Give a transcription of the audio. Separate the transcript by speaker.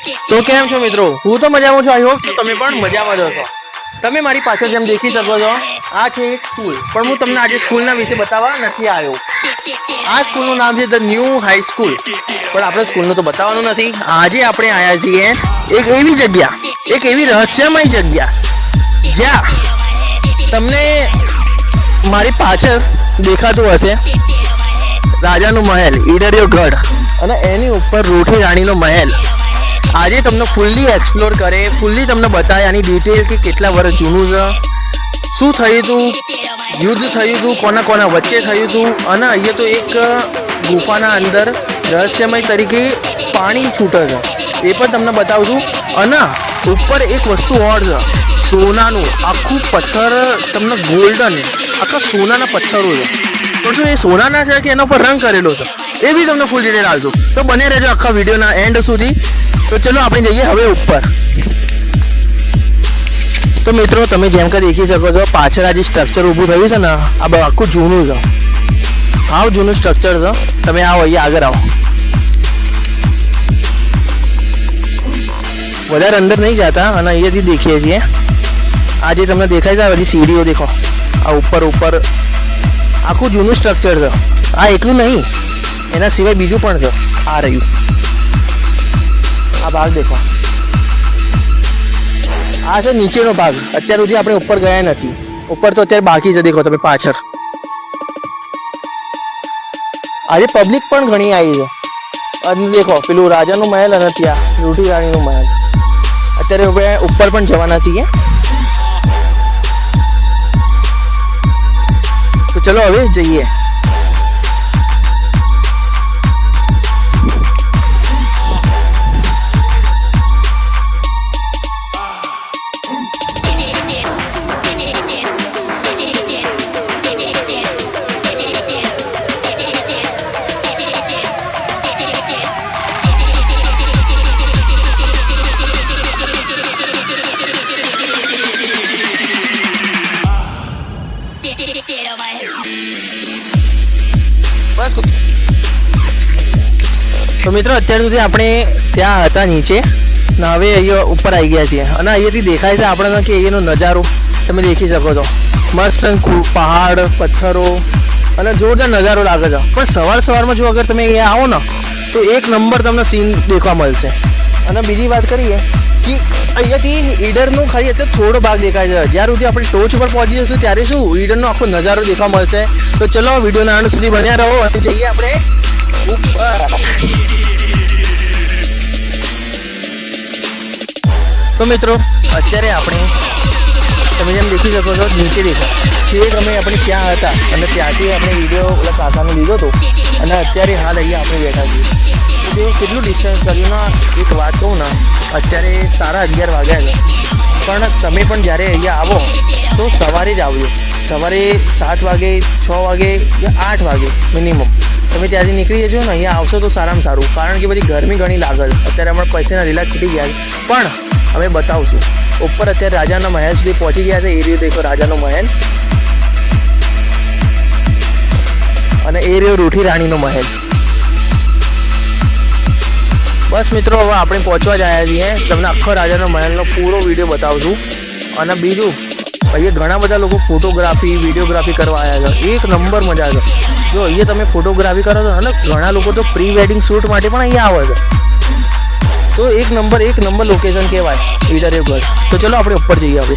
Speaker 1: તો કેમ છો મિત્રો? હું તો મજામાં છું આઈ હોપ તમે પણ મજામાં જ હશો. તમે મારી પાછળ જેમ દેખી શકો છો, આ છે એક સ્કૂલ. પણ હું તમને આજે સ્કૂલના વિશે બતાવવા નથી આવ્યો. આ સ્કૂલનું નામ છે ધ ન્યૂ હાઈ સ્કૂલ પણ આપણે સ્કૂલનું તો બતાવવાનું નથી. આજે આપણે આવ્યા છીએ એક એવી જગ્યા, એક એવી રહસ્યમય જગ્યા, જ્યાં તમને મારી પાછળ દેખાતું હશે. રાજાનો મહેલ, ઈડરિયો ગઢ. અને એની ઉપર રોઠી રાણીનો મહેલ. આજે તમને ફૂલ્લી એક્સપ્લોર કરે ફૂલ્લી તમને બતાવે આની ડિટેલ કે કેટલા વર્ષ જૂનું છે, શું થયું હતું યુદ્ધ થયું હતું કોના કોના વચ્ચે થયું હતું અને અહીંયા તો એક ગુફાના અંદર રહસ્યમય તરીકે પાણી છૂટે છે. એ પણ તમને બતાવું છું. અને ઉપર એક વસ્તુ ઓર છે, સોનાનું, આખું પથ્થર તમને ગોલ્ડન આખા સોનાના પથ્થરો છે. પણ શું એ સોનાના છે કે એના પર રંગ કરેલો છે? એ બી તમને ફૂલ ડિટેલ આવજો તો બને રહેજો આખા વિડીયોના એન્ડ સુધી. તો ચલો આપણે જઈએ હવે ઉપર. તો મિત્રો, તમે જેમ કે દેખી શકો છો, પાછળ આ જે સ્ટ્રક્ચર ઊભું થયું છે ને, આ આખું જૂનું છે. આવ જૂનું સ્ટ્રક્ચર છે. તમે આવો, અહીંયા આગળ આવો. વધારે અંદર નહીં જતા, અને અહીંયાથી દેખીએ છીએ. આ જે તમને દેખાય છે બધી સીડીઓ દેખો. આ ઉપર ઉપર. આખું જૂનું સ્ટ્રક્ચર છે. આ એકલું નહીં. એના સિવાય બીજું પણ છે આ રહ્યું. આ ભાગ દેખો. આ છે નીચેનો ભાગ. અત્યાર સુધી આપણે ઉપર ગયા નથી. ઉપર તો અત્યારે બાકી છે, દેખો તમે પાછળ. આજે પબ્લિક પણ ઘણી આવી છે. અને દેખો, પેલું રાજાનું મહેલ અને ત્યાં રૂટી રાણીનું મહેલ. અત્યારે આપણે ઉપર પણ જવાના છીએ. તો ચલો હવે જઈએ. તો મિત્રો, અત્યાર સુધી આપણે ત્યાં હતા નીચે, ને હવે અહીંયા ઉપર આવી ગયા છીએ. અને અહીંયાથી દેખાય છે આપણને કે અહીંયાનો નજારો. તમે દેખી શકો છો. મસ્ત પહાડ, પથ્થરો, અને જોરદાર નજારો લાગે છે. પણ સવાર સવારમાં જો અગર તમે અહીંયા આવો ને, તો એક નંબર તમને સીન દેખવા મળશે. અને બીજી વાત કરીએ કે અહીંયાથી ઈડરનું ખાલી અત્યારે થોડો ભાગ દેખાય છે. જ્યાર સુધી આપણે ટોચ ઉપર પહોંચી જશું ત્યારે શું ઈડરનો આખો નજારો દેખવા મળશે. તો ચલો વિડીયોના અંત સુધી બન્યા રહો અને જઈએ આપણે ઉપર. તો મિત્રો, અત્યારે આપણે તમે જેમ દેખી શકો છો, નીચે દેખો છેક અમે આપણે ત્યાં હતા અને ત્યાંથી આપણે વીડિયો ઓલા કાકાનો લીધો હતો. અને અત્યારે હાલ અહીંયા આપણે બેઠા છીએ. તો કેટલું ડિસ્ટન્સ કર્યું ના? એક વાત કહું ને, અત્યારે સાડા અગિયાર વાગ્યા છે. પણ તમે પણ જ્યારે અહીંયા આવો, તો સવારે જ આવજો. સવારે સાત વાગે, છ વાગે કે આઠ વાગે મિનિમમ તમે ત્યાંથી નીકળી જજો ને, અહીંયા આવશો તો સારામાં સારું. કારણ કે બધી ગરમી ઘણી લાગે છે. અત્યારે હમણાં પૈસાના લીલા છૂટી ગયા છે. પણ અમે બતાવશું. ઉપર અત્યારે રાજાના મહેલ સુધી પહોંચી ગયા છે. એ રીતે દેખો રાજાનો મહેલ. અને એ રહ્યો રૂઠી રાણીનો મહેલ. બસ મિત્રો, હવે આપણે પહોંચવા જ આવ્યા છીએ. તમને આખો રાજાનો મહેલનો પૂરો વીડિયો બતાવશું. અને બીજું, અહીંયા ઘણા બધા લોકો ફોટોગ્રાફી વિડીયોગ્રાફી કરવા આવ્યા છે. એક નંબર મજા છે. જો અહીંયા તમે ફોટોગ્રાફી કરો છો, અને ઘણા લોકો તો પ્રી વેડિંગ શૂટ માટે પણ અહીંયા આવે છે. તો એક નંબર એક નંબર લોકેશન કહેવાય. ઈડર ઘર તો ચલો આપણે ઉપર જઈએ હવે